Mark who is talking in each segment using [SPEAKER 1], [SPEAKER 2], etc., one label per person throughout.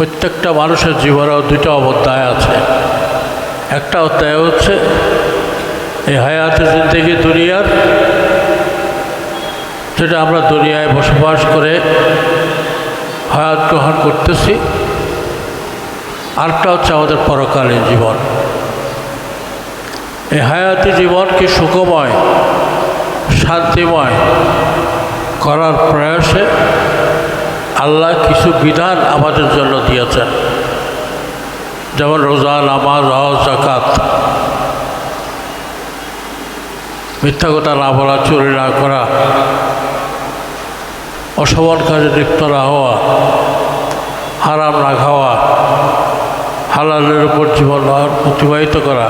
[SPEAKER 1] প্রত্যেকটা মানুষের জীবনেও দুটো অধ্যায় আছে। একটা অধ্যায় হচ্ছে, এই হায়াতে জিন্দগি দুনিয়ার, যেটা আমরা দুনিয়ায় বসবাস করে হায়াত গ্রহণ করতেছি। আরেকটা হচ্ছে আমাদের পরকালীন জীবন। এই হায়াতি জীবন কি সুখময়, শান্তিময় করার প্রয়াসে আল্লাহ কিছু বিধান আমাদের জন্য দিয়েছেন। যেমন রোজা, নামাজ জাকাত মিথ্যা কথা না বলা, চুরি না করা, অসমান কাজে লিপ্ত না হওয়া, হারাম না খাওয়া, হালালের উপর জীবন অতিবাহিত করা,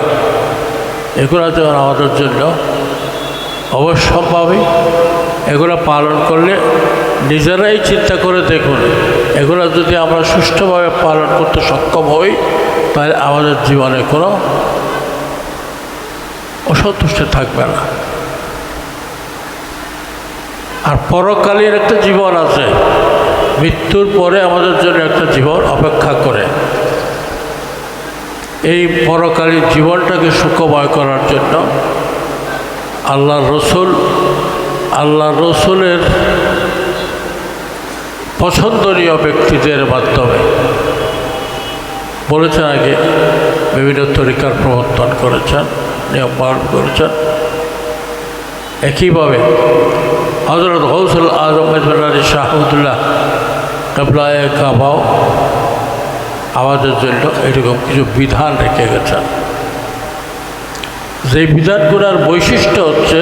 [SPEAKER 1] এগুলো যেমন আমাদের জন্য অবশ্যম্ভাবী, এগুলো পালন করলে নিজেরাই চিন্তা করে দেখুন, এগুলো যদি আমরা সুষ্ঠুভাবে পালন করতে সক্ষম হই, তাহলে আমাদের জীবনে কোনো অসন্তুষ্ট থাকবে না। আর পরকালীন একটা জীবন আছে, মৃত্যুর পরে আমাদের জন্য একটা জীবন অপেক্ষা করে। এই পরকালীন জীবনটাকে সুখময় করার জন্য আল্লাহ রসুল আল্লাহ রসুলের পছন্দনীয় ব্যক্তিদের মাধ্যমে। বলেছেন আগে বিভিন্ন তরিকার প্রবর্তন করেছেন, নিয়ম পালন করেছেন। একইভাবে হজরত হৌসুল আজম মেজবানী শাহমুদুল্লাহ কাবলায় কাবাও আমাদের জন্য এরকম কিছু বিধান রেখে গেছেন। যে বিধানগুলোর বৈশিষ্ট্য হচ্ছে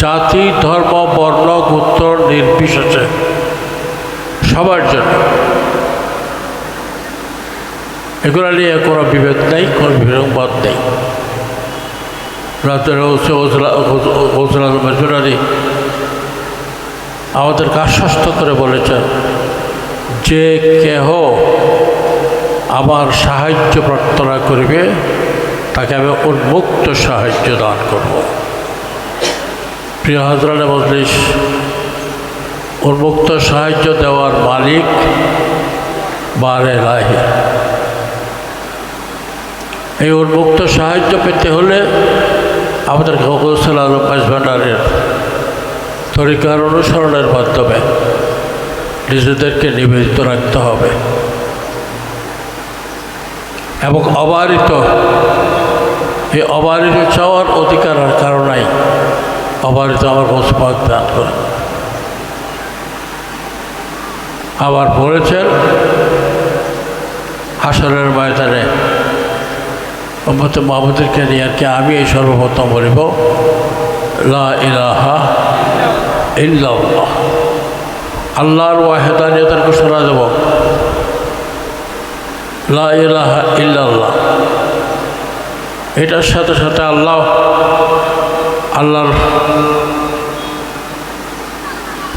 [SPEAKER 1] জাতি, ধর্ম, বর্ণ, গোত্র নির্বিশেষে সবার জন্য। এগুলো নিয়ে কোনো বিভেদ নেই, কোনো বিরংবাদ নেই। রাতের মেজুরারি আমাদেরকে আশ্বস্ত করে বলেছেন, যে কেহ আমার সাহায্য প্রার্থনা করিবে, তাকে আমি উন্মুক্ত সাহায্য দান করব। প্রিয় হজরানে মজলিস, উন্মুক্ত সাহায্য দেওয়ার মালিক বারে লাহি এই উন্মুক্ত সাহায্য পেতে হলে আমাদের গৌসল আলম ভান্ডারের তরিকার অনুসরণের মাধ্যমে নিজেদেরকে নিবেদিত রাখতে হবে। এবং অবারিত, এই অবারিত চাওয়ার অধিকার আর কারণাই অবারিত আমার মোসপাক দান করেন আবার বলেছেন, হাসনের ময়দানে মোহাম্মদ নিয়ে আর কি আমি এই সর্বপ্রথম বলিব, লা ইলাহা ইল্লাল্লাহ। আল্লাহর ওয়াহেদানিয়তের ঘোষণা দেব, লা ইলাহা ইল্লাল্লাহ। এটার সাথে সাথে আল্লাহ আল্লাহর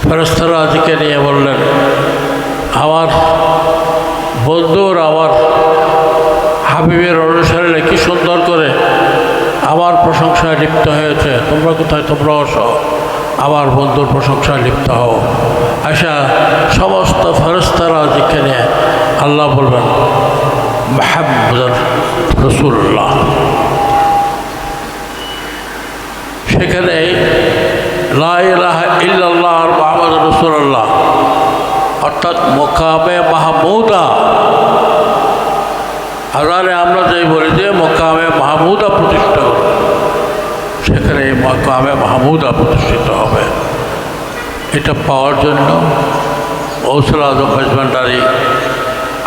[SPEAKER 1] ফেরস্তারা আজকে নিয়ে বললেন, আমার বন্ধুর আমার হাবিবের অনুসারে কি সুন্দর করে আমার প্রশংসায় লিপ্ত হয়েছে। তোমরা কোথায়? তোমরা অসহ আমার বন্ধুর প্রশংসায় লিপ্ত হও। আশা সমস্ত ফেরস্তারা আজকে নিয়ে আল্লাহ বলবেন মাহাম্মদ রসুল্লাহ সেখানে লাহ ইল্লাল্লাহ আর মাহমদ রসুল্লাহ অর্থাৎ মোকামে মাহমুদা। আজারে আমরা যেই বলি যে মোকামে মাহমুদা প্রতিষ্ঠা করব সেখানে এই মোকামে মাহমুদা প্রতিষ্ঠিত হবে। এটা পাওয়ার জন্য আজম ভাজভান্ডারি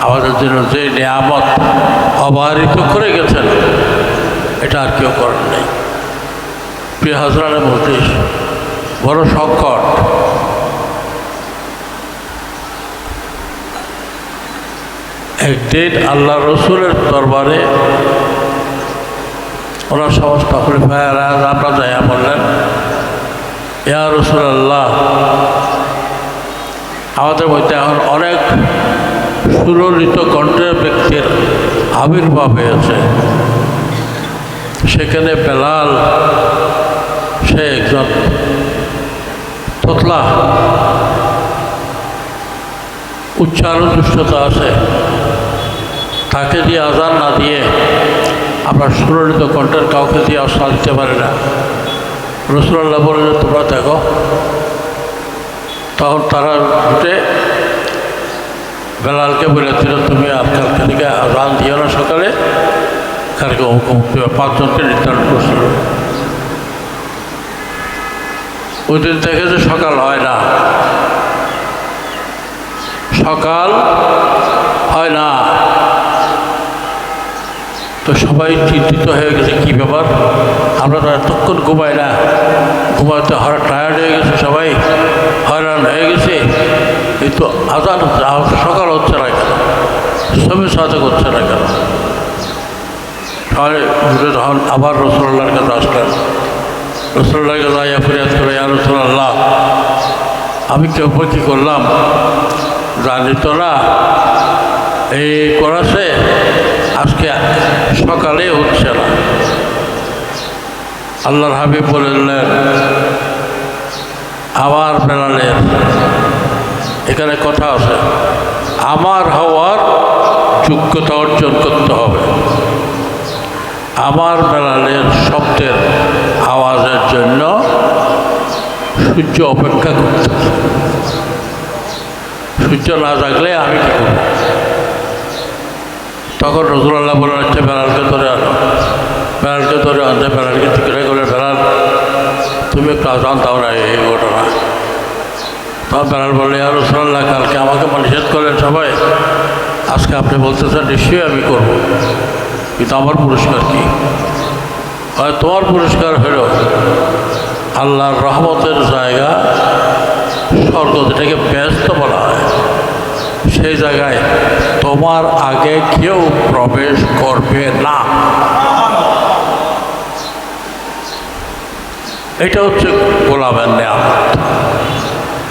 [SPEAKER 1] আমাদের জন্য যে নিয়ামত অবাহিত করে গেছেন, এটা আর কেউ করেন নেই। প্রিয় হাজরানের মধ্যে বড় সংকট। একদিন আল্লাহ রসুলের দরবারে ওরা সমস্ত খলিফায়রা আমরা বললেন, ইয়া রসুল আল্লাহ আমাদের মধ্যে এখন অনেক সুললিত কণ্ঠের ব্যক্তির আবির্ভাব হয়েছে। সেখানে বেলাল, সে একজন তোতলা উচ্চারণ দুষ্টতা আছে। তাকে দিয়ে আজান না দিয়ে আমরা সুরলিত কণ্ঠের কাউকে দিয়ে আশ্বাস দিতে পারি না। রসুল্লাহ বলে যে, তোমরা দেখো। তখন তারা উঠে বেলালকে বলেছিল তুমি আর কালকে থেকে আজান দিও না সকালে। কালকে দিবে। পাঁচজনকে নির্ধারণ করছিল। ওই দিন থেকে যে সকাল হয় না। সকাল হয় না। তো সবাই চিন্তিত হয়ে গেছে, কি ব্যাপার? আমরা তো এতক্ষণ ঘুমাই না। ঘুমাতে হরা টায়ার্ড হয়ে গেছে সবাই। হয়রান হয়ে গেছে। কিন্তু আজান হচ্ছে আজ সকাল হচ্ছে না কেন? সবে সাথে করছে না কেন? সবাই তখন আবার রসুল্লাহর কাছে আসলেন। কাছে আইয়া করে রসুল্লাহ আমি কেউ কী করলাম। জানি তো না। এই করাছে আজকে সকালে হচ্ছে না। আল্লাহর হাবিব বললেন, আমার বেলালের এখানে কথা আছে। আমার হওয়ার যোগ্যতা অর্জন করতে হবে। আমার বেলালের শব্দের আওয়াজের জন্য সূর্য অপেক্ষা করতে। সূর্য না থাকলে আমি কী করব? তখন রসুল্লাহ বলে হচ্ছে বেড়ালকে ধরে আনো। বেড়ালকে ধরে আনতে বেড়ালকে জিজ্ঞাসা করে বেড়াল, তুমি একটু আজান দাও না এই ঘটনা। তখন বেড়াল বললে আর রসুল্লাহ কালকে আমাকে নিষেধ করলেন সবাই। আজকে আপনি বলতেছেন, নিশ্চয়ই আমি করব। কিন্তু আমার পুরস্কার কি? হয় তোমার পুরস্কার হলো আল্লাহর রহমতের জায়গা, স্বর্গ যেটাকে ব্যস্ত বলা হয়। সেই জায়গায় তোমার আগে কেউ প্রবেশ করবে না। এটা হচ্ছে গোলামের নিয়ামত।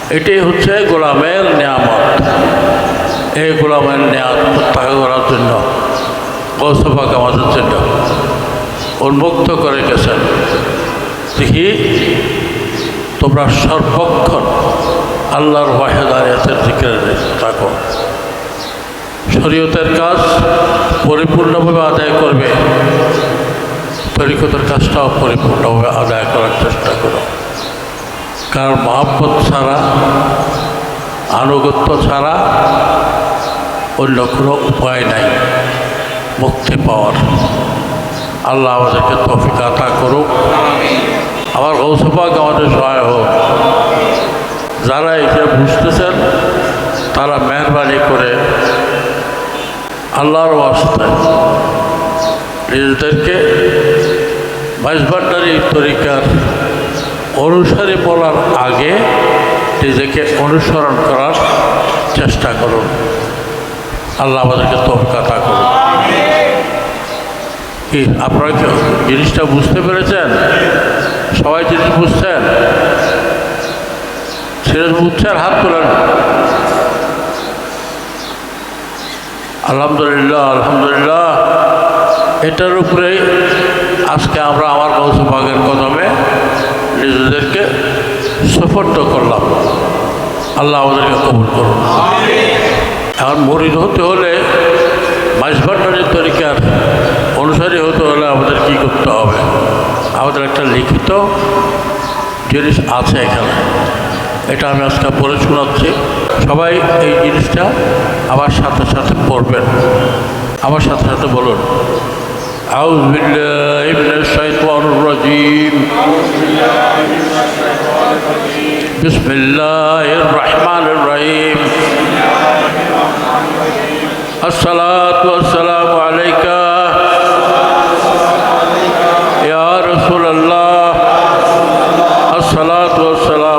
[SPEAKER 1] এটাই হচ্ছে গোলামের নিয়ামত। এই গোলামের নিয়ামত প্রত্যাহার করার জন্য কৌশফাক আমাদের জন্য। উন্মুক্ত করে গেছেন। দেখি, তোমরা সর্বক্ষণ আল্লাহর ওয়াহেদারিয়াতের দিকে থাকো শরীয়তের কাজ পরিপূর্ণভাবে আদায় করবে। তরিকতের কাজটাও পরিপূর্ণভাবে আদায় করার চেষ্টা করো। কারণ মহাব্বত ছাড়া, আনুগত্য ছাড়া অন্য কোনো উপায় নাই, মুক্তি পাওয়ার। আল্লাহ আমাদেরকে তফিক আতা করুক। আমার গৌসপাক আমাদের সহায় হোক। যারা এটা বুঝতেছেন, তারা মেহরবানি করে আল্লাহর ওয়াস্তায় নিজেদেরকে বাইশভান্ডারি তরিকার অনুসারী বলার আগে নিজেকে অনুসরণ করার চেষ্টা করুন। আল্লাহ আমাদেরকে তফকাতা করুন কি আপনারা কি জিনিসটা বুঝতে পেরেছেন? সবাই জিনিস বুঝছেন সিরাজ বুঝছেন হাত তোলেন। আলহামদুলিল্লাহ আলহামদুলিল্লাহ। এটার উপরেই আজকে আমরা আমার কৌশবাগের কদমে নিজেদেরকে সফর্দ করলাম। আল্লাহ আমাদেরকে কবুল করুন। এখন মরিদ হতে হলে মাইসভান্ডারের তরিকার আমাদের কি করতে হবে আমাদের একটা লিখিত জিনিস আছে এখানে এটা আমি আজকে পড়ে শোনাচ্ছি সবাই এই জিনিসটা আমার সাথে সাথে পড়বেন আমার সাথে সাথে বলুন أعوذ بالله من الشيطان الرجيم بسم الله الرحمن الرحيم الصلاة والسلام عليك والسلام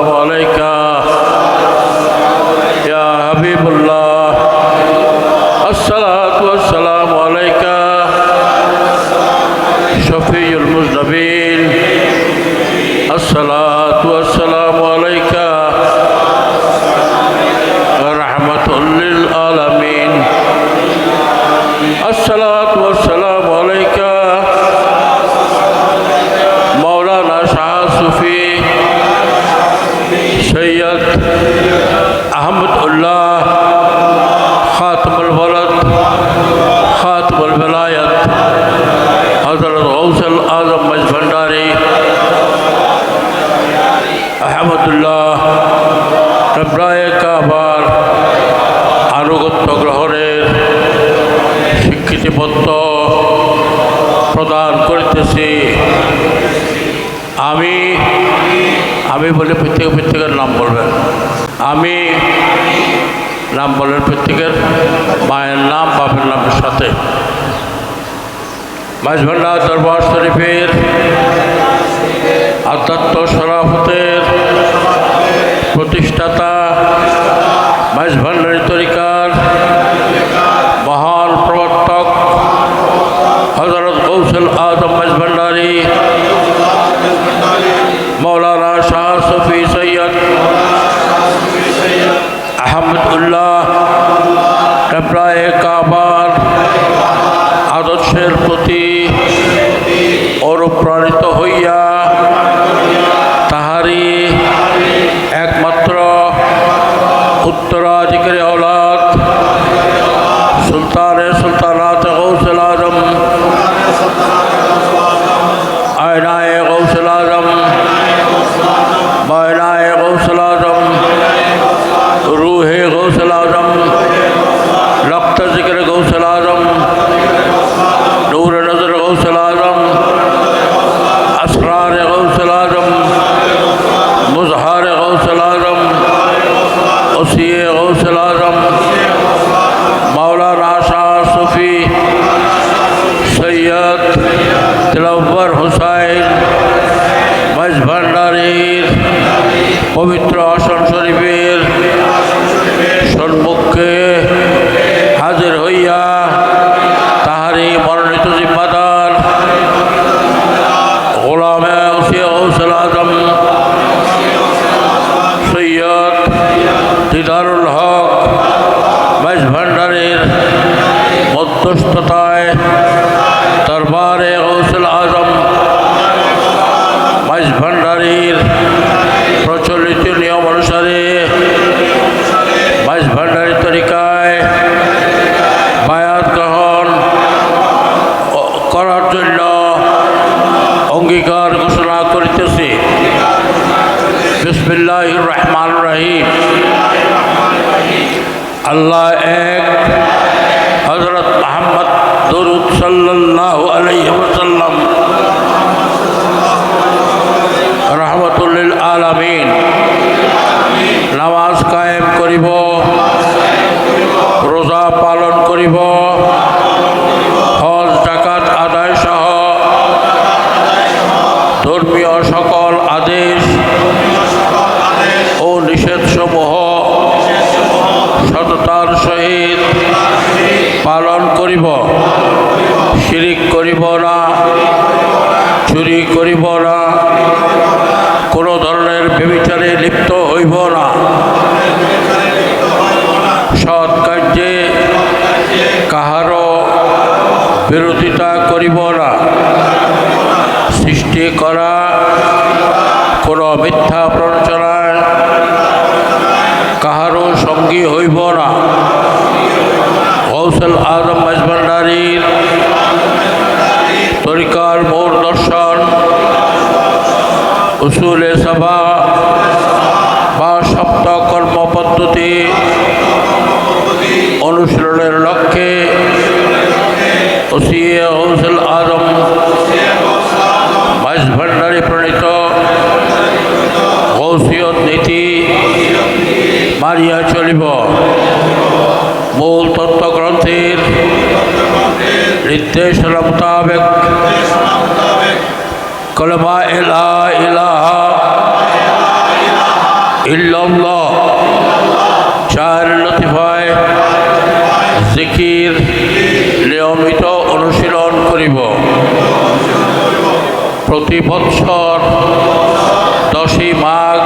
[SPEAKER 1] মাঝভান্ডা দরবার শরীফের আধ্যাত্ম সরাফতের প্রতিষ্ঠাতা মাঝভান্ডারী তরিকার ওসিয়ে গৌসুল আজম মাওলানা শাহ সুফি সৈয়দ তিলব্বর হুসাইন মাঝভান্ডারীর পবিত্র দরবারে গৌসুল আজম মাইজ ভান্ডারীর প্রচলিত নিয়ম অনুসারে মাইজ ভান্ডারী তরিকায় বায়াত গ্রহণ করার জন্য অঙ্গীকার ঘোষণা করিতেছি। বিসমিল্লাহ রহমান রহিম। আল্লাহ صلى الله عليه وسلم সৎ কার্যে কাহারও বিরোধিতা করিব না। সৃষ্টি করা কোনো মিথ্যা প্ররোচনায় কাহারও সঙ্গী হইব না। কৌশল আজম মাজভান্ডারীর তরিকার মূল দর্শন উসুলে সভা বা সপ্ত কর্ম পদ্ধতি ওসিয়ে কৌশল আজম মাঝভান্ডারী প্রণীত গৌসিয়ত নীতি মারিয়া চলিব। মূল তত্ত্বগ্রন্থের নির্দেশনা মোতাবেক কলমা ইলা ইলাহা ইল্লাল্লাহ। করিব। প্রতি বৎসর দশই মাঘ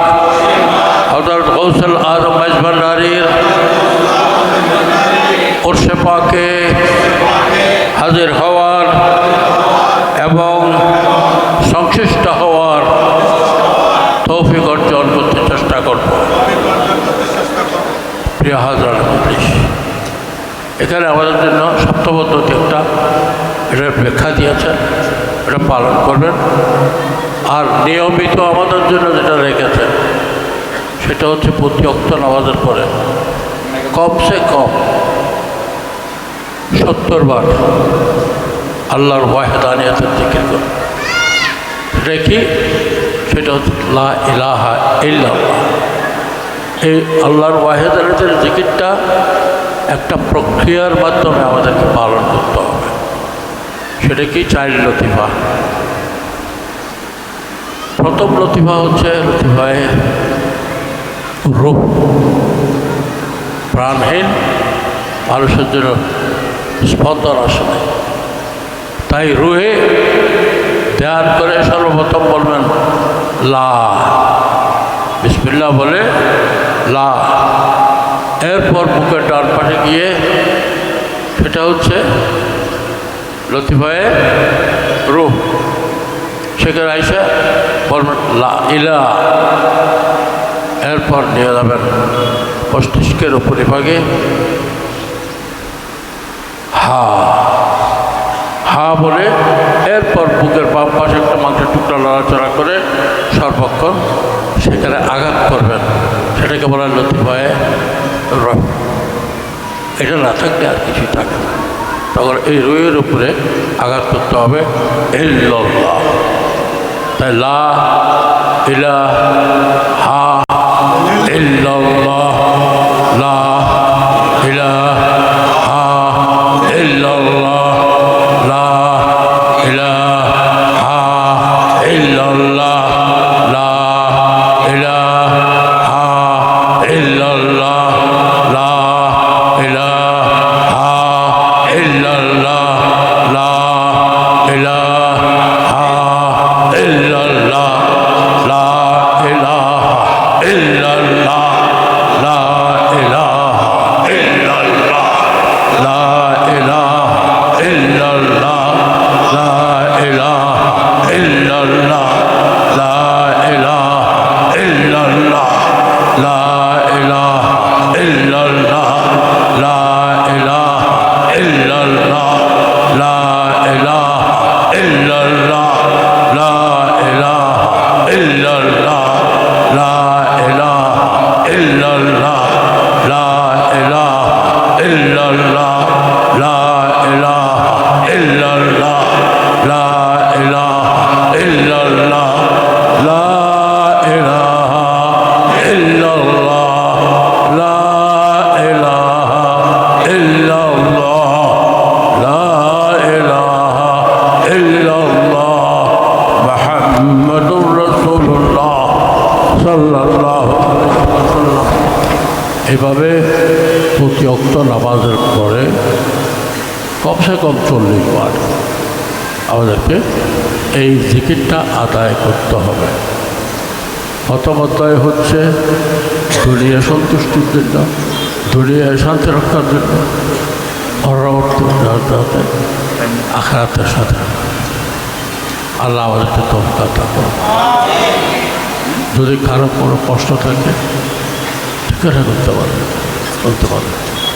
[SPEAKER 1] হজরত কৌশল আজম মেজভান্ডারির ওরসে পাকে হাজির হওয়ার এবং সংশ্লিষ্ট হওয়ার তৌফিক অর্জন করতে চেষ্টা করব। প্রিয় হাজার, এখানে আমাদের জন্য ব্যাখ্যা দিয়েছেন, এটা পালন করবেন। আর নিয়মিত আমাদের জন্য যেটা রেখেছেন, সেটা হচ্ছে প্রতি অক্ত নামাজের পরে। কমসে কম সত্তর বার আল্লাহর ওয়াহেদানিয়াতের জিকির করো কি? সেটা হচ্ছে লা ইলাহা ইল্লাল্লাহ। এই আল্লাহর ওয়াহেদানিয়াতের জিকিরটা একটা প্রক্রিয়ার মাধ্যমে আমাদেরকে পালন করতে হবে। সেটা কি চাইল্ড লতিফা? প্রথম লতিফা হচ্ছে লতিফায় রূপ, প্রাণহীন, মানুষের জন্য স্পন্দন আসে তাই রুহে ধ্যান করে সর্বপ্রথম বলবেন, লা। বিসমিল্লা বলে, লা। এরপর বুকের ডান পাশে গিয়ে সেটা হচ্ছে লতিফায়ে রূপ সেখানে আইসা লা ইলা এরপর নিয়ে যাবেন মস্তিষ্কের উপরিভাগে। হা হা বলে এরপর বুকের বাম পাশে একটা মাংসের টুকরা লড়াচড়া করে সর্বক্ষণ সেখানে আঘাত করবেন। সেটাকে বলা লতিফায়ে রহ। এটা না থাকলে আর কিছুই থাকে না। তখন এই রুয়ের উপরে আঘাত করতে হবে। ইল্লাল্লাহ। তাই লা ইলা হা ইল্লাল্লাহ। illallah. এভাবে প্রতি অক্ত নামাজের পরে কমসে কম চল্লিশ বার আমাদেরকে এই জিকিরটা আদায় করতে হবে। প্রথম অধ্যায় হচ্ছে দুনিয়া সন্তুষ্টির জন্য দুনিয়ায় শান্তি রক্ষার জন্য, পরবর্তী অধ্যায়তে সাথে। আল্লাহ আমাদেরকে তফকাতা করুন। যদি কারও কোনো কষ্ট থাকে ঠিকানা করতে পারবে বলতে পারবে।